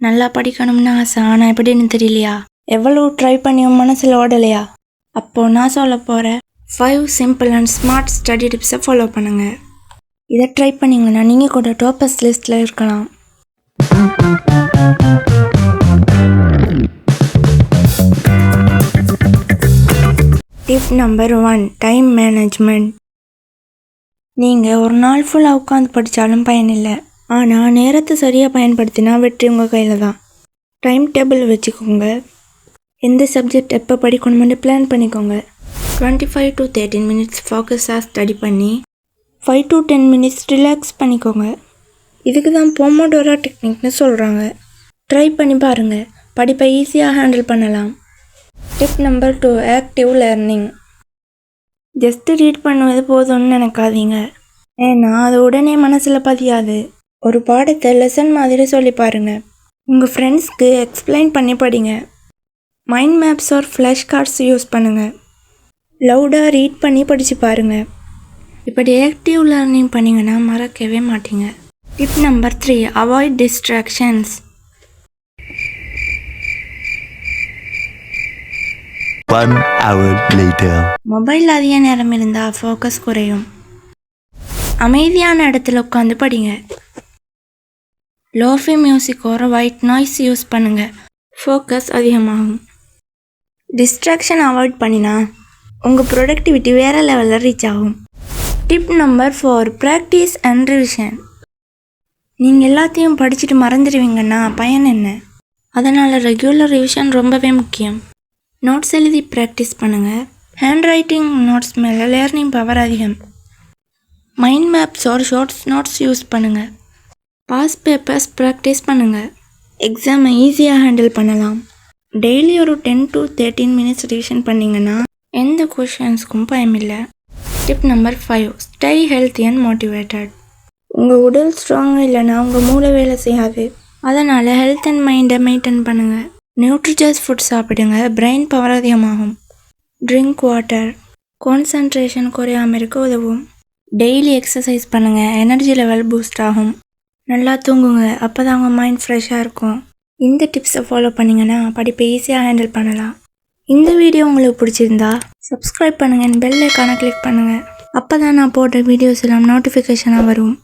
நல்லா படிக்கணும்னு ஆசை ஆனால் எப்படின்னு தெரியலையா? எவ்வளோ ட்ரை பண்ணியும் மனசில் ஓடலையா? அப்போது நான் சொல்ல போகிற five simple and smart study டிப்ஸை ஃபாலோ பண்ணுங்கள் இதை ட்ரை பண்ணிங்கன்னா நீங்கள் கூட டாப்பர்ஸ் லிஸ்ட்டில் இருக்கலாம். Tip number one time management நீங்கள் ஒரு நாள் ஃபுல்லாக உட்காந்து படித்தாலும் பயனில்லை. ஆனால் நேரத்தை சரியாக பயன்படுத்தினா வெற்றி உங்கள் கையில் தான். டைம் டேபிள் வச்சுக்கோங்க. எந்த சப்ஜெக்ட் எப்போ படிக்கணும்னு பிளான் பண்ணிக்கோங்க. Twenty five to thirteen minutes ஃபோக்கஸாக study பண்ணி five to ten minutes relax பண்ணிக்கோங்க. இதுக்கு தான் போமோடோரா டெக்னிக்னு சொல்கிறாங்க ட்ரை பண்ணி பாருங்கள் படிப்பை ஈஸியாக ஹேண்டில் பண்ணலாம். Tip number two active learning just read பண்ணுவது போதும்னு நினைக்காதீங்க. ஏன்னா அது உடனே மனசில் பதியாது. ஒரு பாடத்தை லெசன் மாதிரி சொல்லி பாருங்க. உங்கள் ஃப்ரெண்ட்ஸ்க்கு எக்ஸ்பிளைன் பண்ணி படிங்க. Mind maps or flash cards use பண்ணுங்க. லவுடாக ரீட் பண்ணி படித்து பாருங்க. இப்படி ஆக்டிவ் லேர்னிங் பண்ணிங்கன்னா மறக்கவே மாட்டீங்க. Tip number three avoid distractions. Mobile அதிக நேரம் இருந்தால் ஃபோக்கஸ் குறையும். அமைதியான இடத்துல உட்காந்து படிங்க. Lofi music white noise use பண்ணுங்கள் ஃபோக்கஸ் அதிகமாகும். டிஸ்ட்ராக்ஷன் அவாய்ட் பண்ணினா உங்கள் ப்ரொடக்டிவிட்டி வேறு லெவலில் ரீச் ஆகும். Tip number four practice and revision நீங்கள் எல்லாத்தையும் படிச்சுட்டு மறந்துடுவீங்கன்னா பயன் என்ன? அதனால் ரெகுலர் ரிவிஷன் ரொம்பவே முக்கியம். நோட்ஸ் எழுதி ப்ராக்டிஸ் பண்ணுங்கள் ஹேண்ட் ரைட்டிங் நோட்ஸ் மேலே லேர்னிங் பவர் அதிகம். மைண்ட் மேப்ஸ் ஒரு ஷார்ட்ஸ் நோட்ஸ் யூஸ் பண்ணுங்கள் பாஸ் பேப்பர்ஸ் ப்ராக்டிஸ் பண்ணுங்கள் எக்ஸாமை ஈஸியாக ஹேண்டில் பண்ணலாம். டெய்லி ஒரு ten to thirteen minutes revision பண்ணிங்கன்னா எந்த கொஷின்ஸ்க்கும் பயமில்லை tip number five stay healthy and motivated உங்கள் உடல் ஸ்ட்ராங்காக இல்லைன்னா உங்கள் மூளை வேலை செய்யாது. அதனால் ஹெல்த் அண்ட் மைண்டை மெயின்டைன் பண்ணுங்கள் நியூட்ரிஜஸ் ஃபுட் சாப்பிடுங்க பிரெயின் பவர் அதிகமாகும். ட்ரிங்க் வாட்டர் கான்சன்ட்ரேஷன் குறையாமல் இருக்க உதவும். டெய்லி எக்ஸசைஸ் பண்ணுங்கள் எனர்ஜி லெவல் பூஸ்ட் ஆகும். நல்லா தூங்குங்க. அப்போ தான் உங்கள் மைண்ட் ஃப்ரெஷ்ஷாக இருக்கும். இந்த டிப்ஸை ஃபாலோ பண்ணிங்கன்னா படிப்பை ஈஸியாக ஹேண்டில் பண்ணலாம். இந்த வீடியோ உங்களுக்கு பிடிச்சிருந்தா சப்ஸ்கிரைப் பண்ணுங்கள் பெல் ஐக்கானை கிளிக் பண்ணுங்கள் அப்போ தான் நான் போடுற வீடியோஸ் எல்லாம் நோட்டிஃபிகேஷனாக வரும்.